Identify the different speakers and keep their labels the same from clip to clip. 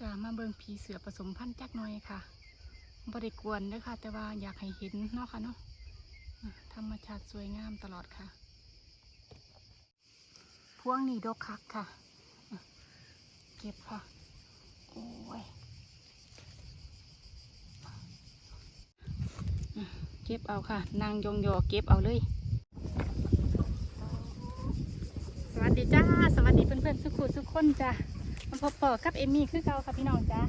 Speaker 1: จะมาเบิงผีเสือผสมพันธุ์จักหน่อยค่ะบ่ได้กวนด้อค่ะ แต่ว่าอยากให้เห็นเนาะค่ะเนาะธรรมชาติสวยงามตลอดค่ะ พวงนี้ดกคักค่ะ เก็บค่ะ โอ้ย เก็บเอาค่ะ นางยองยอเก็บเอาเลย สวัสดีจ้า สวัสดีเพื่อนๆสุขุสุขคนจ้า มาพบปอกับเอมี่คือเก่าค่ะพี่น้องจ้า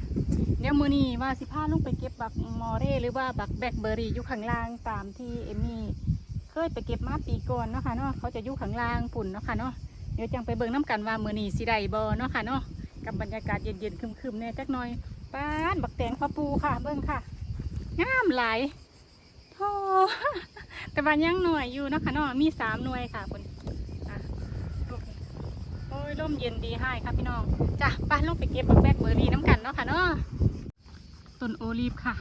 Speaker 1: เดี๋ยวมือนี้ว่าสิพาลงไปเก็บบักมอเร่หรือว่าบักแบล็คเบอร์รี่อยู่ข้างล่างตามที่เอมี่เคยไปเก็บมาปีก่อนเนาะค่ะเนาะเขาจะอยู่ข้างล่างปุ่นเนาะค่ะเนาะเดี๋ยวจังไปเบิ่งน้ำกันว่ามือนี้สิได้บ่เนาะค่ะเนาะกับบรรยากาศเย็นๆครึมๆแน่จักหน่อยป้านบักแตงพ่อปูค่ะ เบิ่งค่ะงามหลายโธ่แต่ว่ายังหน่วยอยู่เนาะค่ะเนาะมีสามหน่วยค่ะคุณ ร่มเย็นดีให้ครับพี่น้องจ้ะไป้าลงไปเก็บบักแบกเบอร์รี่น้ำกันเนาะค่ะเนาะต้นโอลีฟค่ะ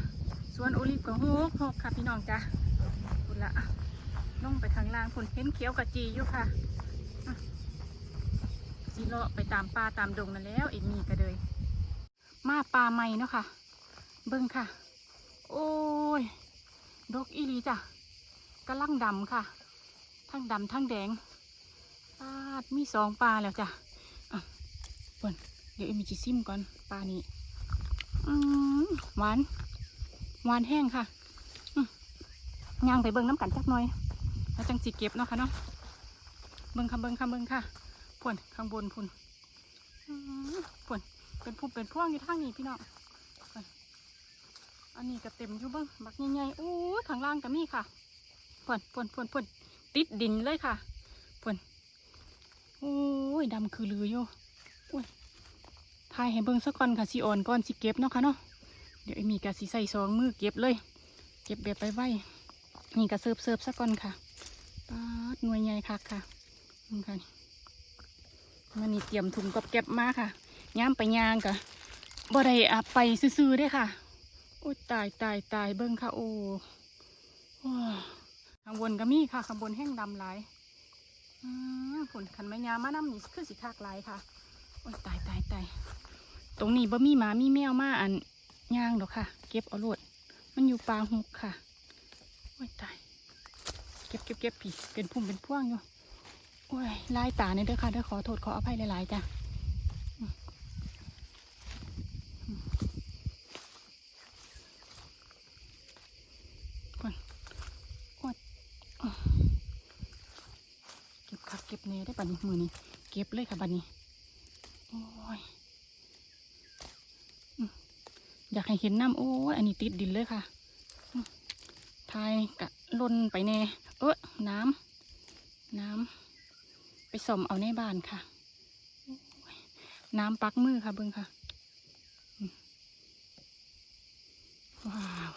Speaker 1: สวนโอลีฟก็โฮกโฮกค่ะพี่น้องจ้ะคุณละลงไปทางล่างคุณเห็นเขียวกะจีอยู่ค่ะจีเลาะไปตามป่าตามดงนั่นแล้วเอ็มมี่ก็เลยมาป่าใหม่เนาะค่ะ เบิ้งค่ะ โอ้ยดกอีลีจ้ะกำลังดำค่ะ ทั้งดำทั้งแดงปลาดมีสองปลาแล้วจ้ะ เปิ่นเดี๋ยวเอ็มจิซิมก่อนปลานี้หวานหวานแห้งค่ะย่างไปเบิ้งน้ำกันจักหน่อย แล้วจังสิเก็บเนาะค่ะเนาะเบิ้งค่ะเบิ้งค่ะเบิ้งค่ะพุ่นข้างบนพุ่นพุ่นเป็นพุ่มเป็นพวงอยู่ทางนี้พี่น้องอันนี้ก็เต็มอยู่เบิ้งบักใหญ่ๆโอ้ยข้างล่างก็มีค่ะพุ่นพุ่นพุ่นพุ่นติดดินเลยค่ะพุ่นโอ้ยดำคือลืออยู่โย ทายให้เบิ่งสักก่อนค่ะสิอ่อนก่อนสิเก็บเนาะค่ะเนาะเดี๋ยวไอ้มีกะสิใส่สองมือเก็บเลย เก็บแบบไปไว้นี่กะเสิร์ฟเสิร์ฟสักก่อนค่ะปาดหน่วยใหญ่คักค่ะนี่ค่ะนี่มันนี่เตรียมถุงกับเก็บมาค่ะย่าไปยางกะบ่ได้อะไปซื่อๆเด้ค่ะโอ้ยตายตายตายเบิ่งค่ะโอ้ข้างบนก็มีค่ะข้างบนแห้งดำหลายอืมผลขันไม้ยามาน้ำนี่คือสิคากหลายค่ะ โอ้ยตายตายตายตรงนี้บ่มีหมามีแมวมาอันย่างดอกค่ะ เก็บเอาโลดมันอยู่ปลาหุกค่ะโอ้ยตาย เก็บเก็บเก็บผีเป็นพุ่มเป็นพวงอยู่โอ้ยลายตาเนี่ยเด้อค่ะเด้อขอโทษขออภัยหลายๆจ้ะอืมอืมก่อนโอ้ยอะเก็บคักเก็บเนได้บัดนี้มือนี้ เก็บเลยค่ะบัดนี้ โอ้ยอืม อยากให้เห็นน้ำโอ้ยอันนี้ติดดินเลยค่ะทายกะล่นไปแน่เออน้ำน้ำไปสมเอาในบ้านค่ะ น้ำปักมือค่ะเบิ้งค่ะว้าว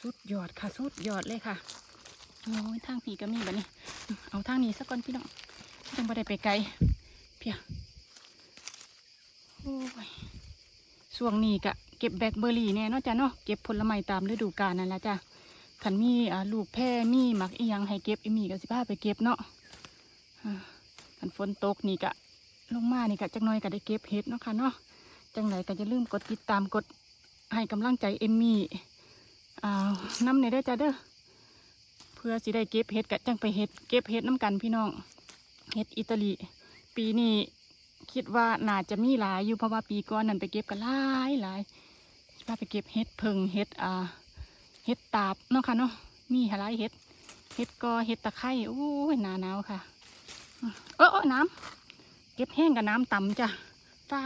Speaker 1: สุดยอดค่ะสุดยอดเลยค่ะโอ้ยทางผีก็มีแบบนี้ เอาทางนี้สักก่อนพี่น้องจังบ่ได้ไปไกลเพียโอ้ยช่วงนี้กะ เก็บแบล็คเบอร์รี่เนี่ยเนาะจ้ะเนาะเก็บผลไม้ตามฤดูกาลนั่นแหละจ้ะขันมีอ่าลูกแพร่มีหมักเอียงให้เก็บอีมีก็สิพาไปเก็บเนาะขันฝนตกนี่กะลงมานี่กะจักหน้อยก็ได้เก็บเห็ดเนาะค่ะเนาะจังไหนก็จะลืมกดติดตามกดให้กำลังใจเอมมี่อ่าน้ำในได้จ้ะเด้อเพื่อสิได้เก็บเห็ดกะจังไปเห็ดเก็บเห็ดน้ำกันพี่น้องเห็ดอิตาลี ปีนี้คิดว่าน่าจะมีหลายอยู่เพราะว่าปีก่อนนั่นไปเก็บกันหลายหลาย ว่าไปเก็บเห็ดเพิงเห็ดอ่าเห็ดตาบเนาะค่ะเนาะมีหลายเห็ดเห็ดกอเห็ดตะไคร้โอ้ยหนาหนาวค่ะเออเออน้ำเก็บแห้งกับน้ำต่ำจ้ะเฝ้า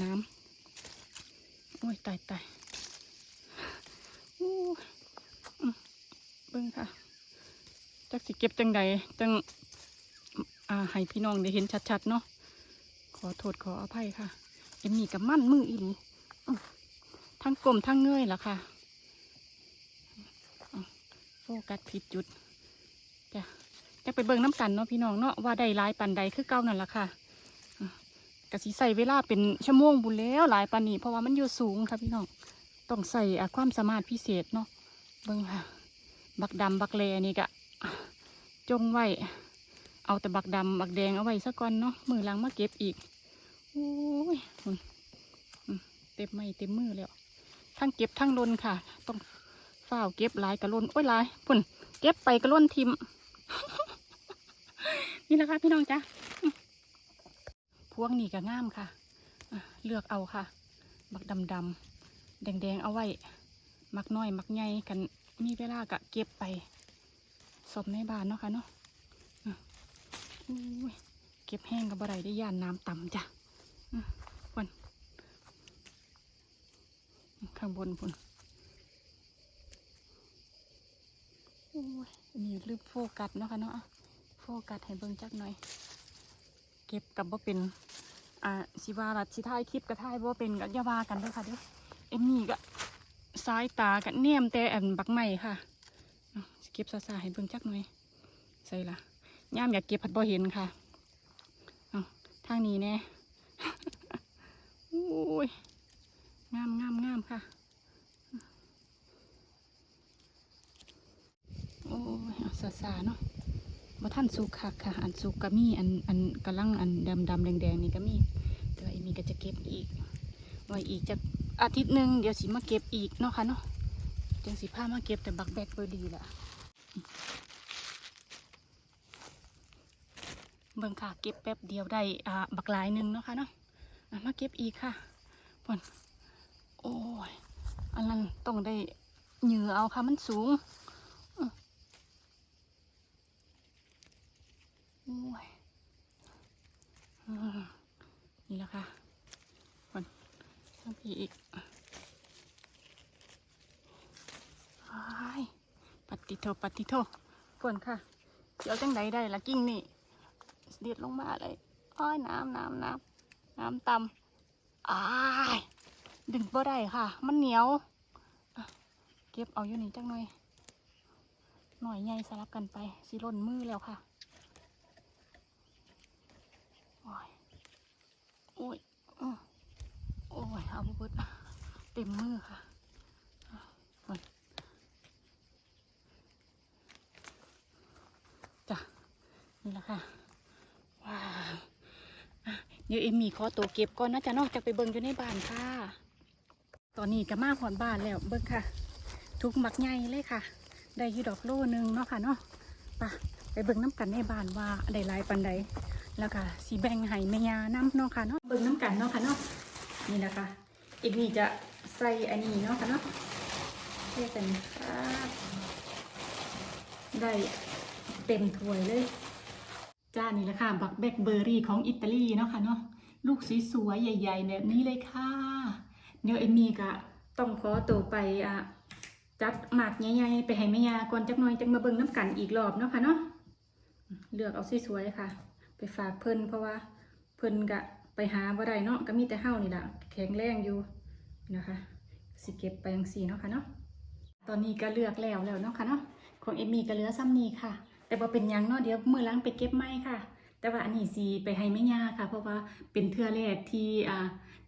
Speaker 1: น้ำโอ้ยตายตายอู้เบิ่งค่ะจักสิเก็บจังใดจังอ่าให้พี่น้องได้เห็นชัดๆเนาะขอโทษขออภัยค่ะ เอ็มมี่กับมั่นมืออีหลีทั้งกลมทั้งเงยแล่ะค่ะโฟกัสผิดจุดจะจะไปเบิ่งน้ำกันเนาะพี่น้องเนาะว่าได้หลายปันใดคือเก่านั่นแหละค่ะกะสิใส่เวลาเป็นชั่วโมงบุญแล้วหลายปันนี้เพราะว่ามันอยู่สูงค่ะพี่น้องต้องใส่ความสามารถพิเศษเนาะเบิ่งค่ะ บักดำบักแลนี่กะจงไว้เอาแต่บักดำบักแดงเอาไว้ซะก่อนเนาะมือหลังมาเก็บอีก อ้ยคุณเต็มไม้เต็มมือแล้วทั้งเก็บทั้งลนค่ะ ต้องเฝ้าเก็บหลายกระลนโอ้ยหลายพุ่นเก็บไปกระลนทิมนี่แหละคะพี่น้องจ้ะพวงนี่ก็ง่ามค่ะเลือกเอาค่ะ บักดำดำแดงแดงๆเอาไว้ มักน้อยมักใหญ่กันมีเวลากะเก็บไปสมในบ้านเนาะค่ะเนาะเก็บแห้งกับบ่ได้ได้ย่านน้ำต่ำจ้ะ พุ่นข้างบนพุ่นโอ้ยนี่ลืมโฟกัสเนาะค่ะเนาะโฟกัสให้เบิ่งจักหน่อย เก็บกับบ่าเป็นอ่าสิวารัดสิท้ายคลิปกระท้ายบ่าเป็นก็อย่าวากันเด้อค่ะเด้อเอ็มมี่ก็สายตากันแนมแต่อันบักใหม่ค่ะเก็บซาๆให้เบิ่งจักหน่อยใส่ละย่ามอยากเก็บผัดบ่เห็นค่ะเอทางนี้แน่ โอ้ย งามงามงามค่ะ โอ้ยเอาซาเนาะบ่ท่านสุกคักค่ะ อันสุกก็มี อัน อันกำลัง อันดำดำแดงแดงนี่ก็มี แต่ว่าอีมีก็จะเก็บอีก ไว้อีกจะอาทิตย์หนึ่งเดี๋ยวสิมาเก็บอีกเนาะค่ะเนาะจังสิพามาเก็บแต่บักแบกเบอร์ดีแหละ เบิ่งค่ะเก็บแป๊บเดียวได้อ่าบักหลายหนึ่งเนาะค่ะเนาะมาเก็บอีกค่ะปนโอ้ยอันนั้นต้องได้เหยื่อเอาค่ะมันสูงโอ้ยอนี่แหละค่ะคนทำพีอีกปฏิโทปฏิโทฝนค่ะเดี๋ยวจังใดได้ละกิ้งนี่ เด็ดลงมาเลยอ้อยน้ำน้ำน้ำน้ำตำอ้ายดึงบ่ได้ค่ะ มันเหนียว เก็บเอาอยู่นี่จังหน่อย หน่อยใหญ่สลับกันไปสิล่นมือแล้วค่ะโอ้ยโอ้ยอ๋อโอ้ยเอาบุบเต็มมือค่ะจ้ะนี่แหละค่ะ เดี๋ยวเอ็มมี่ขอตัวเก็บก่อนนะจ๊ะนอกจากไปเบิ่งอยู่ในบ้านค่ะ ตอนนี้ก็มาหอนบ้านแล้วเบิ่งค่ะ ทุกหมักใหญ่เลยค่ะ ได้ยูดอกโลหนึงเนาะค่ะเนาะไปไปเบิ่งน้ำกันในบ้านว่าได้ลายปันใดแล้วก็สีแบ่งให้แม่ยาน้ำเนาะค่ะเนาะเบิ่งน้ำกันเนาะค่ะเนาะนี่นะคะอีกนี่จะใส่อันนี้เนาะค่ะเนาะเทียกันครับได้เต็มถ้วยเลย จ้านี่แหละค่ะบักแบล็คเบอร์รี่ของอิตาลีเนาะค่ะเนาะลูกสวยๆใหญ่ ๆ แบบนี้เลยค่ะ เดี๋ยวเอมี่ก็ต้องขอตัวไปอะจัดหมากใหญ่ๆไปให้แม่ยาก่อนจักหน่อยจังมาเบิ่งน้ำกันอีกรอบเนาะค่ะเนาะเลือกเอาสวยๆค่ะ ไปฝากเพิ่นเพราะว่าเพิ่นกะไปหาบ่ได้เนาะก็มีแต่เฮานี่แหละแข็งแรงอยู่นะคะสิเก็บไปจังซี่เนาะค่ะเนาะตอนนี้ก็เลือกแล้วแล้วเนาะค่ะเนาะของเอมมี่ก็เหลือซ้ำนี้ค่ะ แต่บ่าเป็นยังเนาะเดี๋ยวมือหลังไปเก็บใหม่ค่ะ แต่ว่าอันนี้สิไปให้แม่ย่าค่ะ เพราะว่าเป็นเทื่อแรกที่อ่า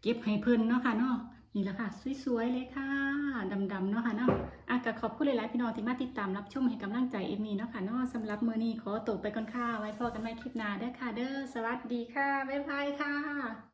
Speaker 1: เก็บให้เพิ่นเนาะค่ะเนาะนี่แหละค่ะ สวยๆเลยค่ะดำๆเนาะค่ะเนาะอะก็ขอบคุณหลายๆพี่น้องที่มาติดตามรับชมให้กำลังใจเอมมี่เนาะค่ะเนาะสำหรับมือนี้ขอตัวไปก่อนค่ะไว้พบกันใหม่คลิปหน้าเด้อค่ะ เด้อสวัสดีค่ะบ๊ายบายค่ะ